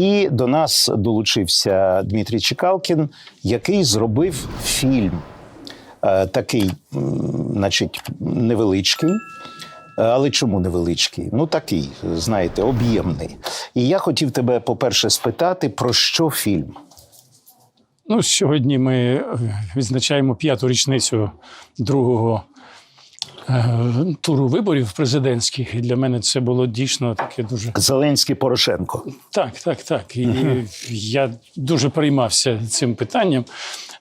І до нас долучився Дмитрій Чекалкін, який зробив фільм е, такий, значить, невеличкий. Е, Але чому невеличкий? Ну такий, знаєте, об'ємний. І я хотів тебе, по-перше, спитати, про що фільм? Ну, сьогодні ми е, відзначаємо п'яту річницю другого туру виборів президентських. І для мене це було дійсно таке дуже Зеленський Порошенко. так, так, так. І я дуже переймався цим питанням.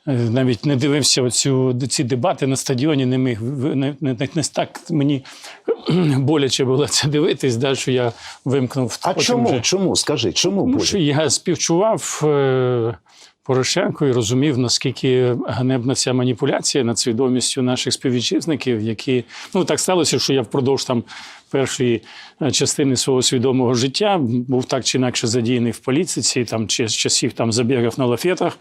Е, Навіть не дивився оцю ці дебати на стадіоні. Не міг не, не, не, так мені боляче було це дивитись, да, що я вимкнув. А чому? вже- Чому? Скажи, чому буде? що я співчував е, Порошенку і розумів, наскільки ганебна ця маніпуляція над свідомістю наших співвітчизників, які ну так сталося, що я впродовж там першої е, частини свого свідомого життя був так чи інакше задіяний в політиці, там чи з часів там забігав на лафетах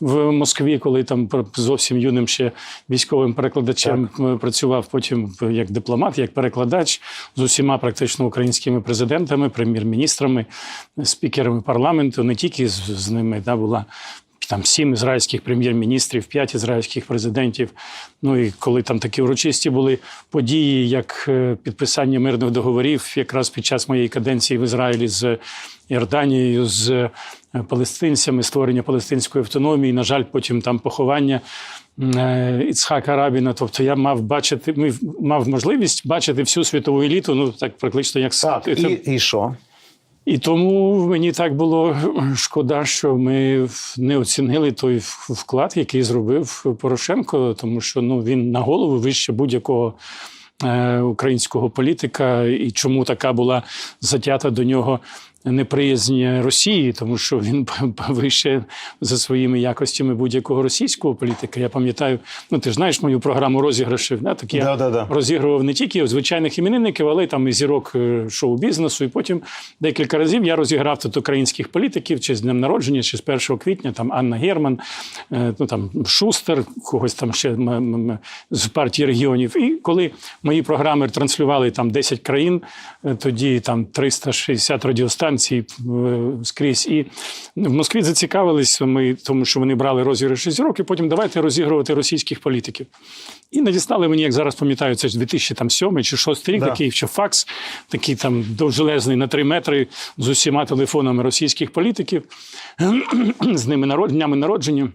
в Москві, коли там зовсім юним ще військовим перекладачем е, працював, потім як дипломат, як перекладач з усіма практично українськими президентами, прем'єр-міністрами, спікерами парламенту, не тільки з, з ними да, була. Там сім ізраїльських прем'єр-міністрів, п'ять ізраїльських президентів. Ну і коли там такі урочисті були події, як е, підписання мирних договорів, якраз під час моєї каденції в Ізраїлі з Іорданією, з е, палестинцями, створення палестинської автономії. На жаль, потім там поховання е, Іцхака Рабіна. Тобто я мав бачити, мав можливість бачити всю світову еліту, ну так практично як Так, і, і що? І тому мені так було шкода, що ми не оцінили той вклад, який зробив Порошенко, тому що ну він на голову вище будь-якого. е, Українського політика, і чому така була затята до нього неприязнь Росії, тому що він вище за своїми якостями будь-якого російського політика. Я пам'ятаю, ну ти ж знаєш мою програму розіграшів. Да? Так я Да-да-да. розігрував не тільки звичайних іменинників, але й там і зірок е, шоу-бізнесу. І потім декілька разів я розіграв тут українських політиків, чи з днем народження, чи з 1 квітня, там Анна Герман, е, ну там Шустер, когось там ще з партії регіонів. І коли мої програми транслювали там 10 країн, е, тоді там 360 радіостанцій е, скрізь. І в Москві зацікавились ми, тому що вони брали розіграші зірок, і потім давайте розігрувати російських політиків. І надіслали мені, як зараз пам'ятаю, це 2007 чи 2006 рік, Да. такий ще факс, такий там довжелезний на 3 метри з усіма телефонами російських політиків, з ними народ, днями народження.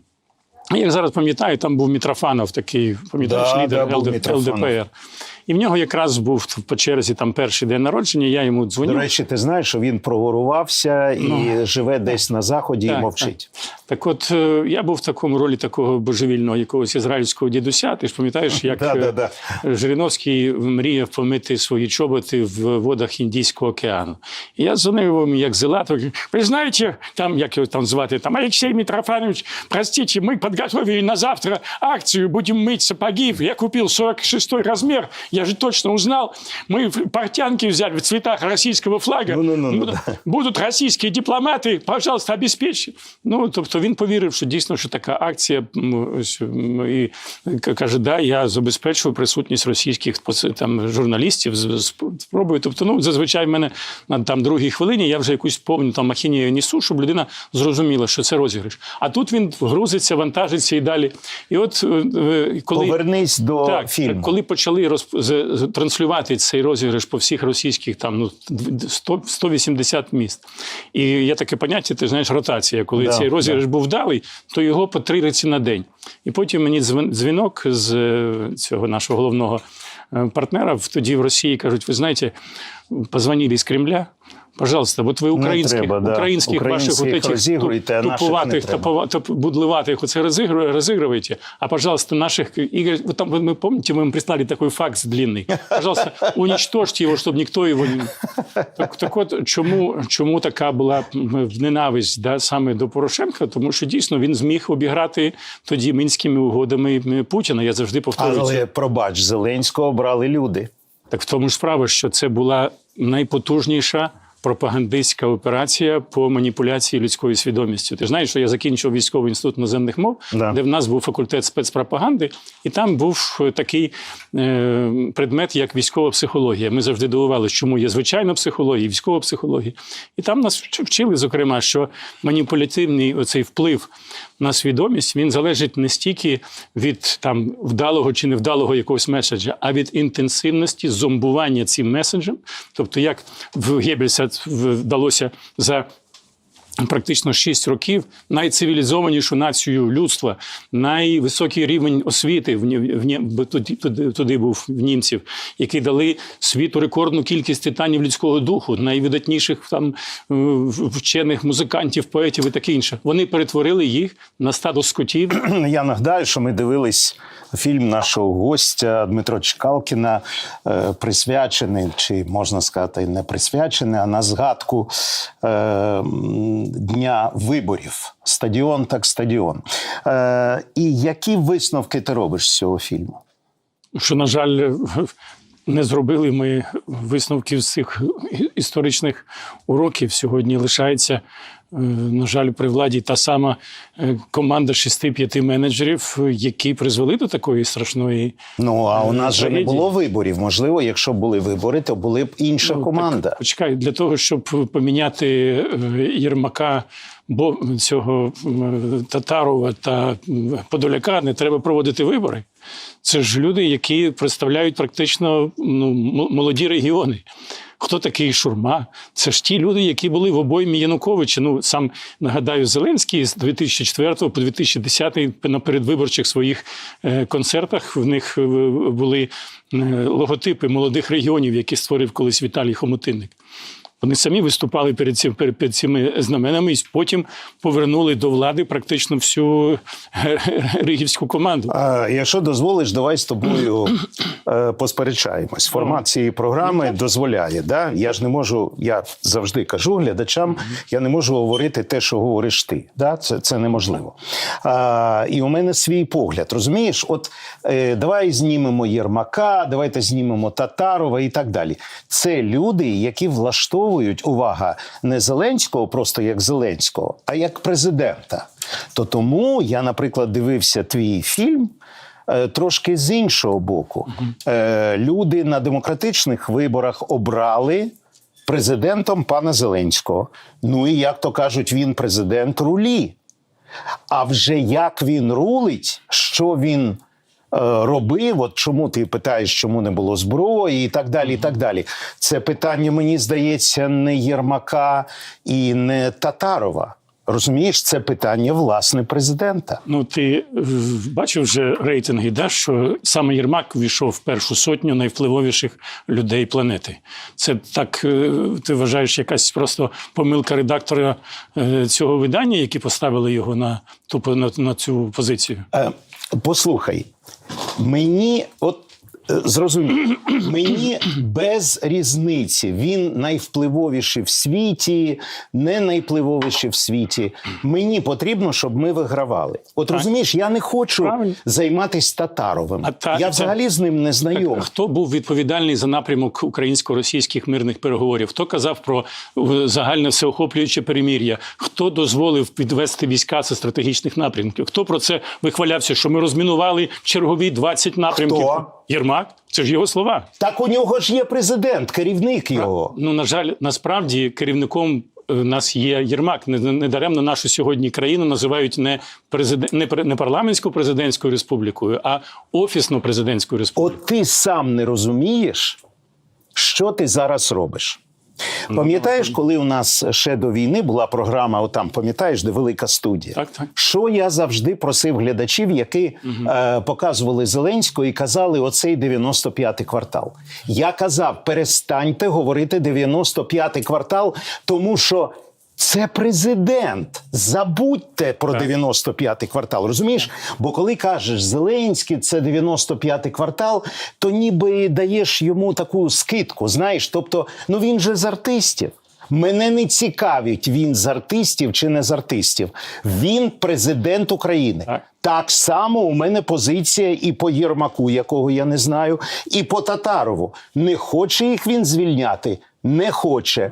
Як зараз пам'ятаю, там був Мітрофанов, такий пам'ятаєш, Да, лідер да, ЛД- ЛДПР. І в нього якраз був по черзі там перший день народження. Я йому До речі, ти знаєш, що він прогорувався і Ну, живе десь на заході і мовчить. Так от е, я був в такому ролі такого божевільного якогось ізраїльського дідуся. Ти ж пам'ятаєш, як Да, да, е, да. Жириновський мріяв помити свої чоботи в водах Індійського океану. І я дзвонив йому як зелатор. Ви знаєте, там, як його там звати, там Алексей Митрофанович, простите, мы подготовили на завтра акцию, будем мыть сапоги. Я купил 46 размер, я же точно узнал. Мы портянки взяли в цветах российского флага. Ну-ну-ну, Будут- Будуть російські дипломати, пожалуйста, обеспечте. Ну, тобто він повірив, що дійсно що така акція. І каже, да, я забезпечую присутність російських там, журналістів, спробую. Тобто, ну, зазвичай в мене на там, другій хвилині я вже якусь повну там махінію несу, щоб людина зрозуміла, що це розіграш. А тут він грузиться, вантажиться і далі. І от е, е, коли... Повернись до Так, фільму. так, коли почали роз... транслювати цей розіграш по всіх російських там ну 100, 180 міст. І є таке поняття, ти знаєш, ротація. Коли Да, цей розіграш був вдалий, то його по три риці на день. І потім мені дзвінок з е, цього нашого головного е, партнера в- тоді в Росії кажуть: ви знаєте, позвонили з Кремля. Пожалуйста, от ви українських, треба, да. українських ваших Українських вот этих розігруйте, а наших не туповатих, треба. тупова- топ- будловатых вот разыгрываете, разыгрываете, а, пожалуйста, наших Игорь, вот там, вы, мы помните, мы им прислали такой факс длинный, пожалуйста, уничтожьте его, чтобы никто его не... Так, так от, чому, чому така була м, ненависть да, саме до Порошенка? Тому що дійсно він зміг обіграти тоді мінськими угодами м, Путіна. Я завжди повторюю. це. Але пробач, Зеленського брали люди. Так в тому ж справа, що це була найпотужніша пропагандистська операція по маніпуляції людською свідомістю. Ти ж знаєш, що я закінчив військовий інститут іноземних мов, Да. де в нас був факультет спецпропаганди, і там був е, такий е, предмет, як військова психологія. Ми завжди дивувалися, чому є звичайна психологія, військова психологія. І там нас вчили, зокрема, що маніпулятивний оцей вплив на свідомість він залежить не стільки від там вдалого чи невдалого якогось меседжа, а від інтенсивності зомбування цим меседжем. Тобто, як в Геббельса вдалося за практично 6 років найцивілізованішу націю людства, найвисокий рівень освіти в, туди, туди був в німців, які дали світу рекордну кількість титанів людського духу, найвидатніших там е, вчених музикантів, поетів і таке інше. Вони перетворили їх на стадо скотів. Я нагадаю, що ми дивились фільм нашого гостя Дмитро Чкалкіна, е, присвячений, чи можна сказати, не присвячений, а на згадку е, дня виборів. Стадіон так стадіон. Е, і які висновки ти робиш з цього фільму? що, на жаль, не зробили ми висновків з цих історичних уроків. Сьогодні лишається, е, на жаль, при владі та сама е, команда 6-5 менеджерів, які призвели до такої страшної. Ну а у нас же не було виборів. Можливо, якщо були вибори, то були б інша Ну, команда. Так, почекай, для того, щоб поміняти е, Єрмака, бо цього Татарова та Подоляка, не треба проводити вибори. Це ж люди, які представляють практично ну, молоді регіони. Хто такий Шурма? Це ж ті люди, які були в обоймі Януковича. Ну сам нагадаю, Зеленський з 2004 по 2010 на передвиборчих своїх е, концертах в них е, були е, логотипи молодих регіонів, які створив колись Віталій Хомутинник. Вони самі виступали перед, цим, перед, перед цими знаменами і потім повернули до влади практично всю ригівську команду. А, якщо дозволиш, давай з тобою е, посперечаємось. Формат цієї програми дозволяє. Да? Я ж не можу, я завжди кажу глядачам, я не можу говорити те, що говориш ти. Да? Це, це неможливо. А, і у мене свій погляд. Розумієш, от е, давай знімемо Єрмака, давайте знімемо Татарова і так далі. Це люди, які влаштовують увага не Зеленського, просто як Зеленського, а як президента. То тому я, наприклад, дивився твій фільм. е, Трошки з іншого боку, Е, люди на демократичних виборах обрали президентом пана Зеленського. Ну і як то кажуть, він президент рулі. А вже як він рулить, що він робив, от чому ти питаєш, чому не було зброї, і так далі. і так далі. Це питання, мені здається, не Єрмака і не Татарова. Розумієш, це питання власне президента. Ну, ти е, бачив вже рейтинги, да, що саме Єрмак ввійшов в першу сотню найвпливовіших людей планети. Це так, е, ти вважаєш, якась просто помилка редактора е, цього видання, які поставили його на ту на, на цю позицію. Послухай, мені от. Зрозумів, мені без різниці. Він найвпливовіший в світі, не найвпливовіший в світі. Мені потрібно, щоб ми вигравали. От розумієш, я не хочу Правильно. займатися Татаровим. А та- я взагалі з ним не знайом. Хто був відповідальний за напрямок українсько-російських мирних переговорів? Хто казав про е, загальне всеохоплююче перемір'я? Хто дозволив підвести війська з стратегічних напрямків? Хто про це вихвалявся, що ми розмінували чергові 20 напрямків? Хто? Єрмак? Це ж його слова. Так у нього ж є президент, керівник його. Ну на жаль, насправді керівником. У Нас є Єрмак. Не, не нашу сьогодні країну називають не президент, не, не парламентсько президентською республікою, а офісно президентською республікою. От ти сам не розумієш, що ти зараз робиш. Пам'ятаєш, коли у нас ще до війни була програма, отам, пам'ятаєш, де велика студія? Так, так. Що я завжди просив глядачів, які е, показували Зеленського і казали оцей 95-й квартал. Я казав, перестаньте говорити 95-й квартал, тому що. Це президент. Забудьте про 95-й квартал. Розумієш? Бо коли кажеш Зеленський, це 95-й квартал, то ніби даєш йому таку скидку. Знаєш, тобто, ну він же з артистів. Мене не цікавить, він з артистів чи не з артистів. Він президент України. Так. Так само у мене позиція і по Єрмаку, якого я не знаю, і по Татарову. Не хоче їх він звільняти, не хоче.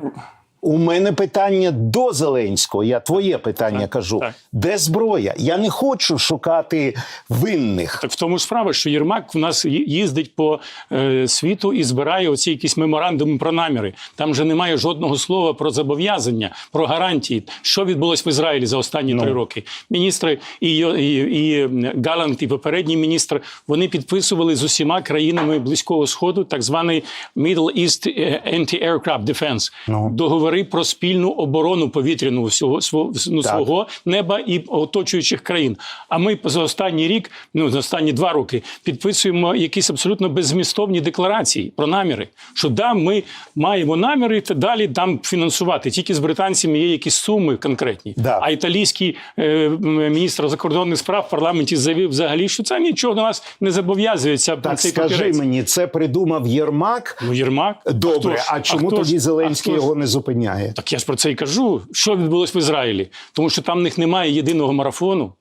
У мене питання до Зеленського. Я твоє питання Так, кажу. так. Де зброя? Я не хочу шукати винних. Так в тому ж справа, що Єрмак в нас їздить по е, світу і збирає оці якісь меморандуми про наміри. Там же немає жодного слова про зобов'язання, про гарантії. Що відбулось в Ізраїлі за останні три роки? Міністри і, і, і Галант, і попередній міністр вони підписували з усіма країнами близького сходу так званий Middle East Anti-Aircraft Defense. договори про спільну оборону повітряну всього свого, ну, свого неба і оточуючих країн. А ми за останній рік, ну за останні два роки, підписуємо якісь абсолютно беззмістовні декларації про наміри. Що да, ми маємо наміри та далі там фінансувати. Тільки з британцями є якісь суми конкретні. Да. А італійський е, міністр закордонних справ в парламенті заявив взагалі, що це нічого до нас не зобов'язується. Так цей скажи папірець. мені, це придумав Єрмак. Ну, Єрмак. Добре, ж? а чому ж? тоді А Зеленський ж? його не зупиняє? Так я ж про це і кажу. Що відбулось в Ізраїлі? Тому що там в них немає єдиного марафону.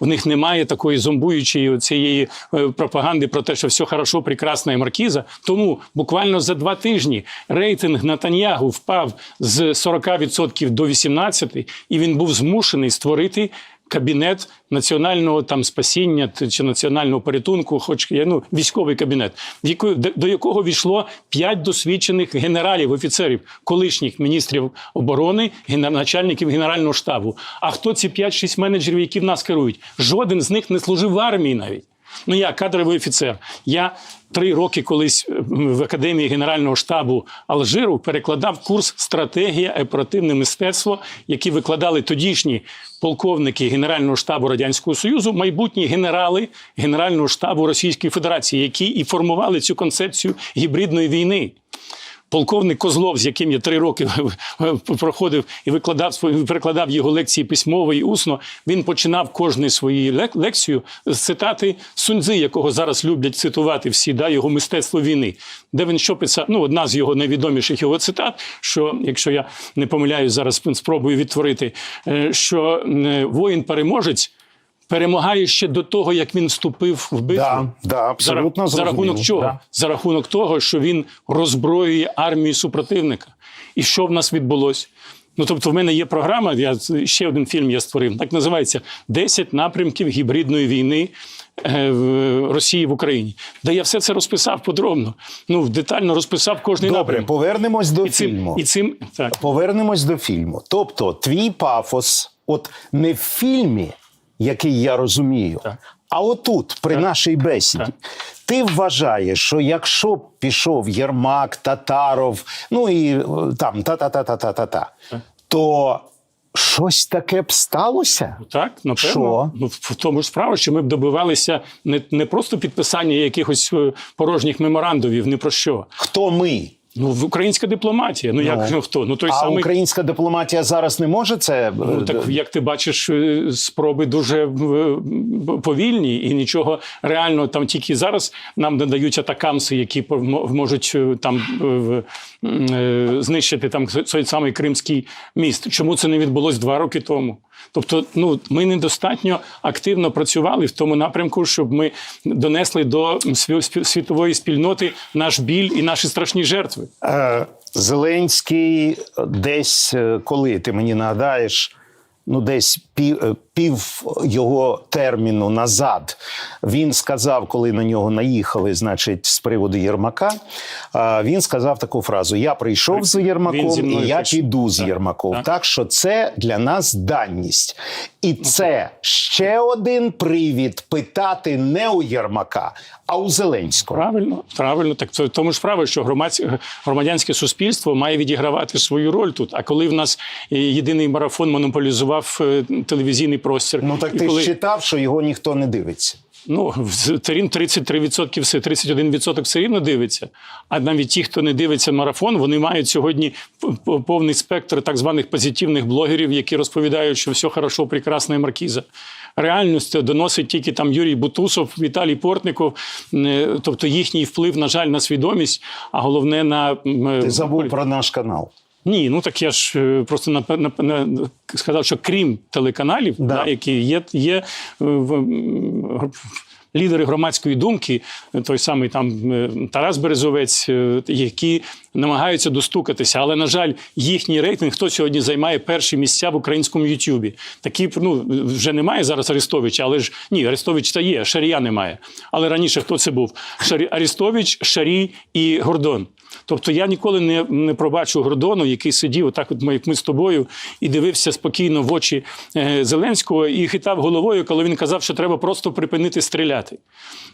У них немає такої зомбуючої цієї пропаганди про те, що все хорошо, прекрасна і маркіза. Тому буквально за два тижні рейтинг Натаньягу впав з 40% до 18%, і він був змушений створити. Кабінет національного там спасіння чи національного порятунку, хоч я, ну, військовий кабінет, до- якого війшло п'ять досвідчених генералів, офіцерів, колишніх міністрів оборони, начальників генерального штабу. А хто ці 5-6 менеджерів, які в нас керують? Жоден з них не служив в армії навіть. Ну, я кадровий офіцер. Я три роки колись е, в академії Генерального штабу Алжиру перекладав курс стратегія оперативне мистецтво, які викладали тодішні полковники Генерального штабу Радянського Союзу, майбутні генерали Генерального штабу Російської Федерації, які і формували цю концепцію гібридної війни. Полковник Козлов, з яким я три роки проходив і викладав свої- перекладав його лекції письмово і усно. Він починав кожну свою лек- лекцію з цитати Суньцзи, якого зараз люблять цитувати всі, да, його мистецтво війни, де він що писав. Ну, одна з його найвідоміших його цитат, що якщо я не помиляюсь, зараз спробую відтворити, е, що е, воїн-переможець. Перемагає ще до того, як він вступив в битву. Да, да, абсолютно за, за рахунок чого? Да. За рахунок того, що він роззброює армію супротивника. І що в нас відбулося? Ну, тобто, в мене є програма, я ще один фільм я створив. Так називається «10 напрямків гібридної війни е, в Росії в Україні. Де я все це розписав подробно. Ну, детально розписав кожний Добре, напрямок. повернемось до І цим, фільму. і цим так. Повернемось до фільму. Тобто, твій пафос, от не в фільмі, який я розумію, Так. а отут, при нашій бесіді. Так. Ти вважаєш, що якщо б пішов Єрмак, Татаров, ну і е, там та-та-та-та-та-та, то щось таке б сталося? Так, напевно. Що? Ну, в тому ж справа, що ми б добивалися не, не просто підписання якихось е, порожніх меморандумів, не про що. Хто ми? Ну, в- українська дипломатія. Ну, як ну, хто? Ну той а самий. українська дипломатія зараз не може це. Ну, е, так як ти бачиш, е, спроби дуже е, повільні, і нічого реально там тільки зараз нам надають атакамси, які можуть там знищити там цей самий Кримський міст. Чому це не відбулось два роки тому? Тобто, ну ми недостатньо активно працювали в тому напрямку, щоб ми донесли до світової спільноти наш біль і наші страшні жертви. Е, Зеленський десь, е, коли ти мені нагадаєш, ну десь пів, е, пів його терміну назад він сказав, коли на нього наїхали, значить, з приводу Єрмака, е, він сказав таку фразу: Я прийшов з Єрмаком і я піду з Єрмаком. так. Так що це для нас даність. І це ще один привід питати не у Єрмака, а у Зеленського. Правильно, правильно. Так це тому ж справа, що громадське громадянське суспільство має відігравати свою роль тут. А коли в нас е, єдиний марафон монополізував е, телевізійний простір, Ну так і ти коли, ж читав, що його ніхто не дивиться. ну в- 33% все 31% все рівно дивиться. А навіть ті, хто не дивиться марафон, вони мають сьогодні повний спектр так званих позитивних блогерів, які розповідають, що все хорошо, прекрасна і маркіза. Реальність доносить тільки там Юрій Бутусов, Віталій Портников, е, тобто їхній вплив, на жаль, на свідомість, а головне на е, Ти забув про наш канал. Ні, ну так я ж е, просто на, на, на, сказав, що крім телеканалів, Да. да. які є, є е, в, лідери громадської думки, той самий там е, Тарас Березовець, які намагаються достукатися. Але, на жаль, їхній рейтинг хто сьогодні займає перші місця в українському Ютубі. Такі ну, вже немає зараз Арестовича, але ж ні, Арестович це є, Шарія немає. Але раніше хто це був? Шарі, Арестович, Шарій і Гордон. Тобто я ніколи не, не пробачу Гордону, який сидів, отак, от ми, як ми з тобою, і дивився спокійно в очі е, Зеленського і хитав головою, коли він казав, що треба просто припинити стріляти.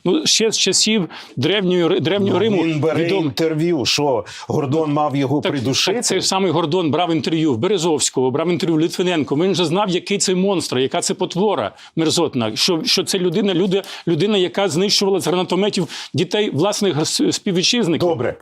Ну, ще з часів древньої, древнього Риму Він бере відомо. інтерв'ю, що Гордон мав його придушити. Так, цей самий Гордон брав інтерв'ю в Березовського, брав інтерв'ю в Литвиненко. Він же знав, який це монстр, яка це потвора мерзотна. Що, що це людина, люди, людина, яка знищувала з гранатометів дітей власних співвітчизників. Добре.